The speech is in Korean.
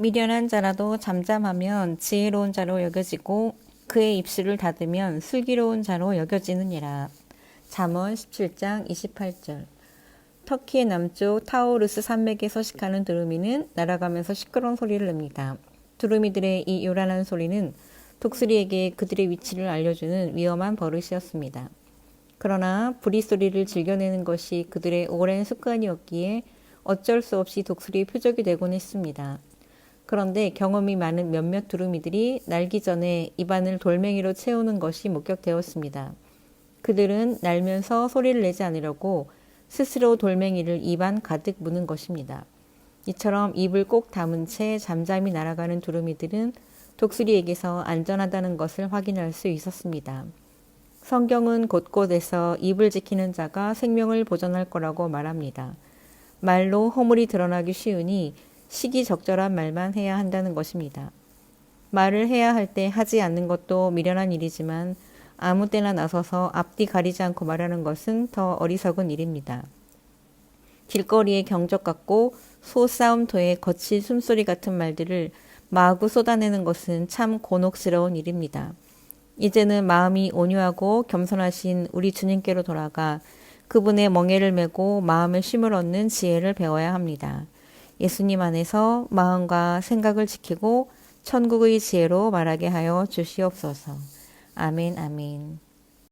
미련한 자라도 잠잠하면 지혜로운 자로 여겨지고 그의 입술을 닫으면 슬기로운 자로 여겨지느니라. 잠언 17장 28절. 터키의 남쪽 타오르스 산맥에 서식하는 두루미는 날아가면서 시끄러운 소리를 냅니다. 두루미들의 이 요란한 소리는 독수리에게 그들의 위치를 알려주는 위험한 버릇이었습니다. 그러나 부리 소리를 즐겨내는 것이 그들의 오랜 습관이었기에 어쩔 수 없이 독수리의 표적이 되곤 했습니다. 그런데 경험이 많은 몇몇 두루미들이 날기 전에 입안을 돌멩이로 채우는 것이 목격되었습니다. 그들은 날면서 소리를 내지 않으려고 스스로 돌멩이를 입안 가득 무는 것입니다. 이처럼 입을 꼭 다문 채 잠잠히 날아가는 두루미들은 독수리에게서 안전하다는 것을 확인할 수 있었습니다. 성경은 곳곳에서 입을 지키는 자가 생명을 보존할 거라고 말합니다. 말로 허물이 드러나기 쉬우니 시기적절한 말만 해야 한다는 것입니다. 말을 해야 할 때 하지 않는 것도 미련한 일이지만 아무 때나 나서서 앞뒤 가리지 않고 말하는 것은 더 어리석은 일입니다. 길거리의 경적 같고 소싸움터의 거친 숨소리 같은 말들을 마구 쏟아내는 것은 참 곤혹스러운 일입니다. 이제는 마음이 온유하고 겸손하신 우리 주님께로 돌아가 그분의 멍에를 메고 마음의 쉼을 얻는 지혜를 배워야 합니다. 예수님 안에서 마음과 생각을 지키고 천국의 지혜로 말하게 하여 주시옵소서. 아멘, 아멘.